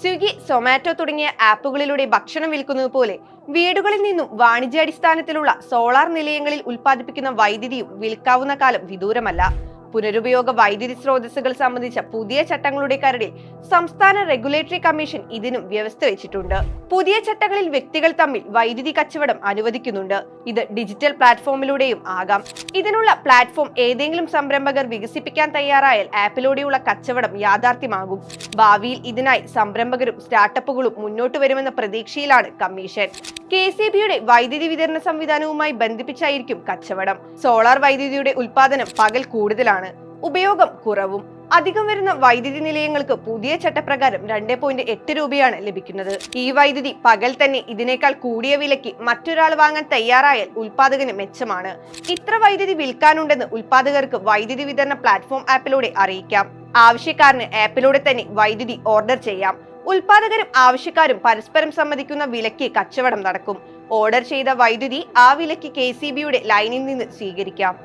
സ്വിഗ്ഗി സൊമാറ്റോ തുടങ്ങിയ ആപ്പുകളിലൂടെ ഭക്ഷണം വിൽക്കുന്നത് പോലെ വീടുകളിൽ നിന്നും വാണിജ്യാടിസ്ഥാനത്തിലുള്ള സോളാർ നിലയങ്ങളിൽ ഉൽപ്പാദിപ്പിക്കുന്ന വൈദ്യുതിയും വിൽക്കാവുന്ന കാലം വിദൂരമല്ല. പുനരുപയോഗ വൈദ്യുതി സ്രോതസ്സുകൾ സംബന്ധിച്ച പുതിയ ചട്ടങ്ങളുടെ കരടിൽ സംസ്ഥാന റെഗുലേറ്ററി കമ്മീഷൻ ഇതിനും വ്യവസ്ഥ വെച്ചിട്ടുണ്ട്. പുതിയ ചട്ടങ്ങളിൽ വ്യക്തികൾ തമ്മിൽ വൈദ്യുതി കച്ചവടം അനുവദിക്കുന്നുണ്ട്. ഇത് ഡിജിറ്റൽ പ്ലാറ്റ്ഫോമിലൂടെയും ആകാം. ഇതിനുള്ള പ്ലാറ്റ്ഫോം ഏതെങ്കിലും സംരംഭകർ വികസിപ്പിക്കാൻ തയ്യാറായാൽ ആപ്പിലൂടെയുള്ള കച്ചവടം യാഥാർത്ഥ്യമാകും. ഭാവിയിൽ ഇതിനായി സംരംഭകരും സ്റ്റാർട്ടപ്പുകളും മുന്നോട്ട് വരുമെന്ന പ്രതീക്ഷയിലാണ് കമ്മീഷൻ കെ സി ബിയുടെ വൈദ്യുതി വിതരണ സംവിധാനവുമായി ബന്ധിപ്പിച്ചായിരിക്കും കച്ചവടം. സോളാർ വൈദ്യുതിയുടെ ഉൽപാദനം പകൽ കൂടുതലാണ്. ഉപയോഗം കുറവും. അധികം വരുന്ന വൈദ്യുതി നിലയങ്ങൾക്ക് പുതിയ ചട്ടപ്രകാരം രണ്ട് പോയിന്റ് എട്ട് രൂപയാണ് ലഭിക്കുന്നത്. ഈ വൈദ്യുതി പകൽ തന്നെ ഇതിനേക്കാൾ കൂടിയ വിലയ്ക്ക് മറ്റൊരാൾ വാങ്ങാൻ തയ്യാറായാൽ ഉൽപാദകന് മെച്ചമാണ്. ഇത്ര വൈദ്യുതി വിൽക്കാനുണ്ടെന്ന് ഉൽപാദകർക്ക് വൈദ്യുതി വിതരണ പ്ലാറ്റ്ഫോം ആപ്പിലൂടെ അറിയിക്കാം. ആവശ്യക്കാരന് ആപ്പിലൂടെ തന്നെ വൈദ്യുതി ഓർഡർ ചെയ്യാം. ഉൽപാദകരും ആവശ്യക്കാരും പരസ്പരം സമ്മതിക്കുന്ന വിലയ്ക്ക് കച്ചവടം നടക്കും. ഓർഡർ ചെയ്ത വൈദ്യുതി ആ വിലയ്ക്ക് കെ ലൈനിൽ നിന്ന് സ്വീകരിക്കാം.